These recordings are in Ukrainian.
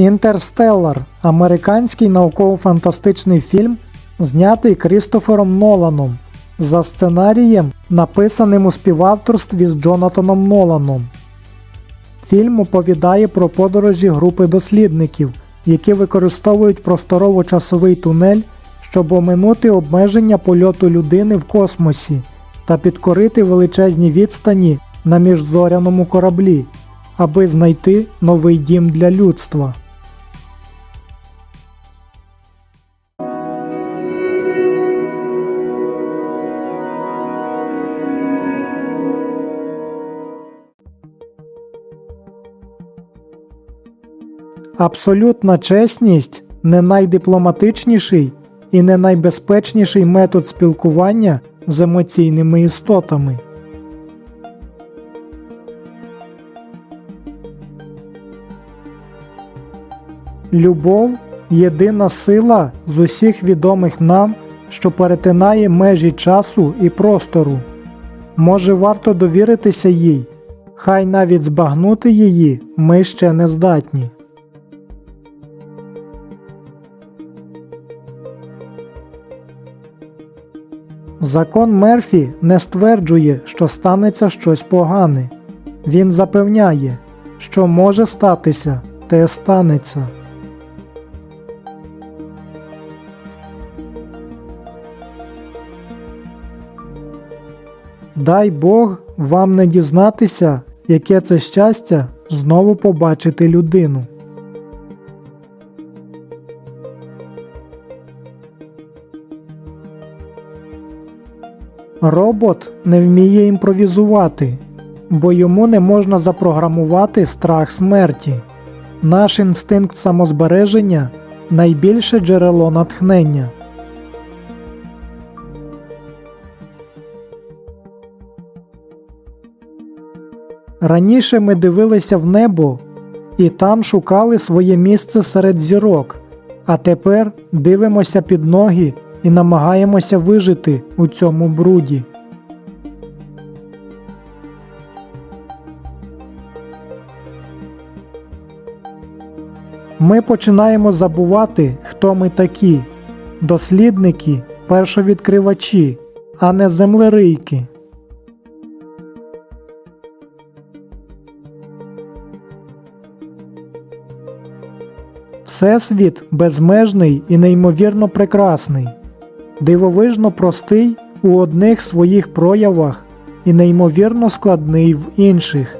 Інтерстеллар американський науково-фантастичний фільм, знятий Крістофером Ноланом за сценарієм, написаним у співавторстві з Джонатаном Ноланом. Фільм оповідає про подорожі групи дослідників, які використовують просторово-часовий тунель, щоб оминути обмеження польоту людини в космосі та підкорити величезні відстані на міжзоряному кораблі, аби знайти новий дім для людства. Абсолютна чесність не найдипломатичніший і не найбезпечніший метод спілкування з емоційними істотами. Любов єдина сила з усіх відомих нам, що перетинає межі часу і простору. Може, варто довіритися їй, хай навіть збагнути її ми ще не здатні. Закон Мерфі не стверджує, що станеться щось погане. Він запевняє, що може статися, те станеться. Дай Бог вам не дізнатися, яке це щастя знову побачити людину. Робот не вміє імпровізувати, бо йому не можна запрограмувати страх смерті. Наш інстинкт самозбереження найбільше джерело натхнення. Раніше ми дивилися в небо і там шукали своє місце серед зірок, а тепер дивимося під ноги і намагаємося вижити у цьому бруді. Ми починаємо забувати, хто ми такі дослідники, першовідкривачі, а не землерийки. Всесвіт безмежний і неймовірно прекрасний, дивовижно простий у одних своїх проявах і неймовірно складний в інших.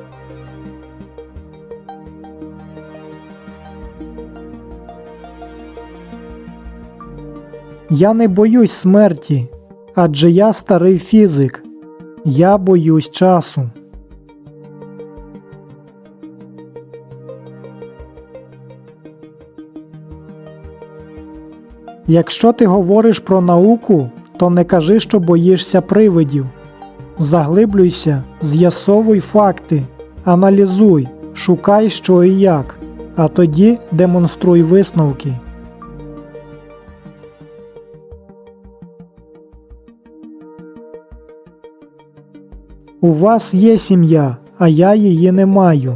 Я не боюсь смерті, адже я старий фізик. Я боюсь часу. Якщо ти говориш про науку, то не кажи, що боїшся привидів. Заглиблюйся, з'ясовуй факти, аналізуй, шукай, що і як, а тоді демонструй висновки. У вас є сім'я, а я її не маю.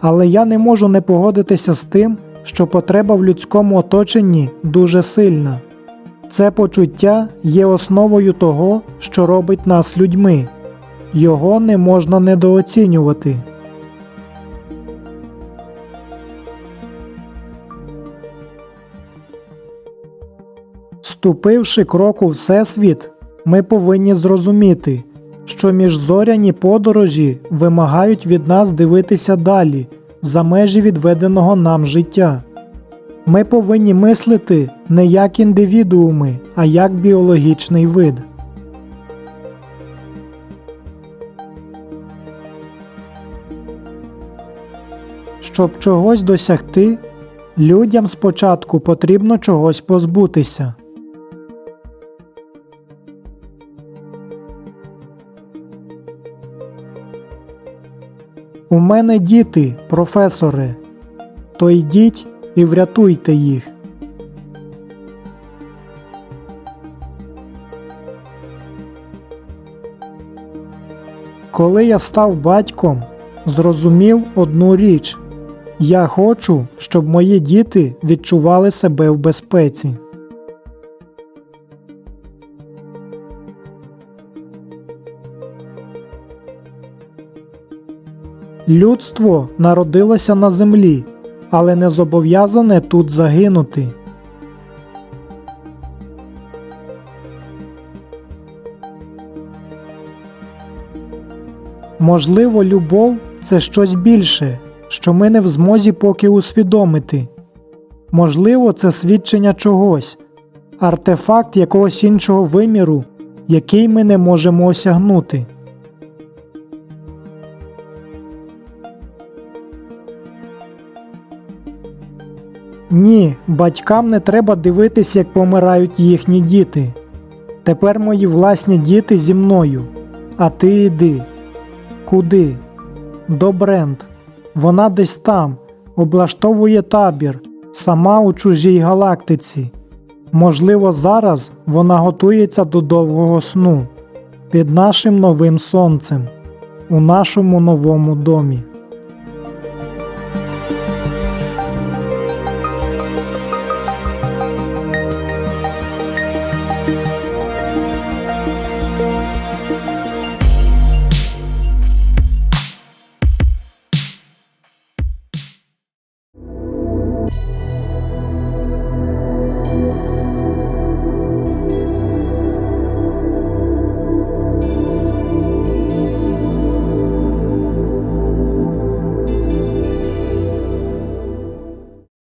Але я не можу не погодитися з тим, що потреба в людському оточенні дуже сильна. Це почуття є основою того, що робить нас людьми. Його не можна недооцінювати. Ступивши крок у Всесвіт, ми повинні зрозуміти, що міжзоряні подорожі вимагають від нас дивитися далі, за межі відведеного нам життя. Ми повинні мислити не як індивідууми, а як біологічний вид. Щоб чогось досягти, людям спочатку потрібно чогось позбутися. У мене діти, професоре. То йдіть і врятуйте їх. Коли я став батьком, зрозумів одну річ Я хочу, щоб мої діти відчували себе в безпеці. Людство народилося на землі, але не зобов'язане тут загинути. Можливо, любов це щось більше, що ми не в змозі поки усвідомити. Можливо, це свідчення чогось, артефакт якогось іншого виміру, який ми не можемо осягнути. Ні, батькам не треба дивитись, як помирають їхні діти. Тепер мої власні діти зі мною. А ти йди. Куди? До Бренд. Вона десь там, облаштовує табір, сама у чужій галактиці. Можливо, зараз вона готується до довгого сну під нашим новим сонцем, у нашому новому домі.